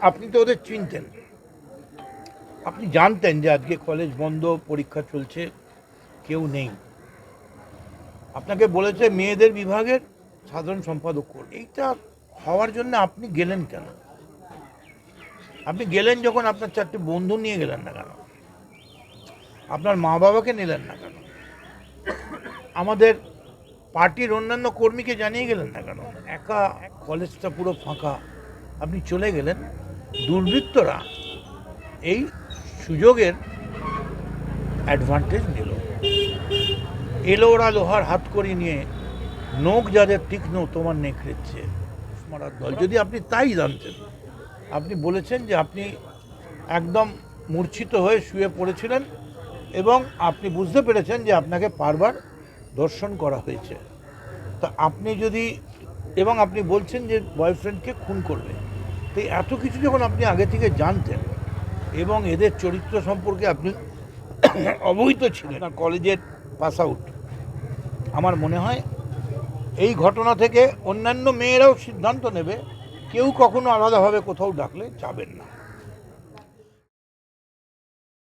আপনি তো ওদের চিনতেন। আপনি জানতেন যে আজকে কলেজ বন্ধ, পরীক্ষা চলছে, কেউ নেই। আপনাকে বলেছে মেয়েদের বিভাগের সাধারণ সম্পাদক করুন এইটা হওয়ার জন্য আপনি গেলেন কেন? আপনি গেলেন যখন আপনার চারটে বন্ধু নিয়ে গেলেন না কেন? আপনার মা বাবাকে নিলেন না কেন? আমাদের পার্টির অন্যান্য কর্মীকে জানিয়ে গেলেন না কেন? একা কলেজটা পুরো ফাঁকা। আপনি চলে গেলেন দুর্বৃত্তরা। এই সুযোগের অ্যাডভান্টেজ নিল। এলো ওরা লোহার হাত করে নিয়ে নোখ যাদের তীক্ষ্ণ তোমার নেকড়েছে মারার দল। যদি আপনি তাই জানতেন, আপনি বলেছেন যে আপনি একদম মূর্ছিত হয়ে শুয়ে পড়েছিলেন এবং আপনি বুঝতে পেরেছেন যে আপনাকে বারবার দর্শন করা হয়েছে। তা আপনি যদি, এবং আপনি বলছেন যে বয়ফ্রেন্ডকে খুন করবে। তো এত কিছু যখন আপনি আগে থেকে জানতেন এবং এদের চরিত্র সম্পর্কে আপনি অবহিত ছিলেন কলেজের পাস আউট আমার মনে হয় এই ঘটনা থেকে অন্যান্য মেয়েরাও সিদ্ধান্ত নেবে, কেউ কখনো আলাদাভাবে কোথাও ডাকলে যাবেন না।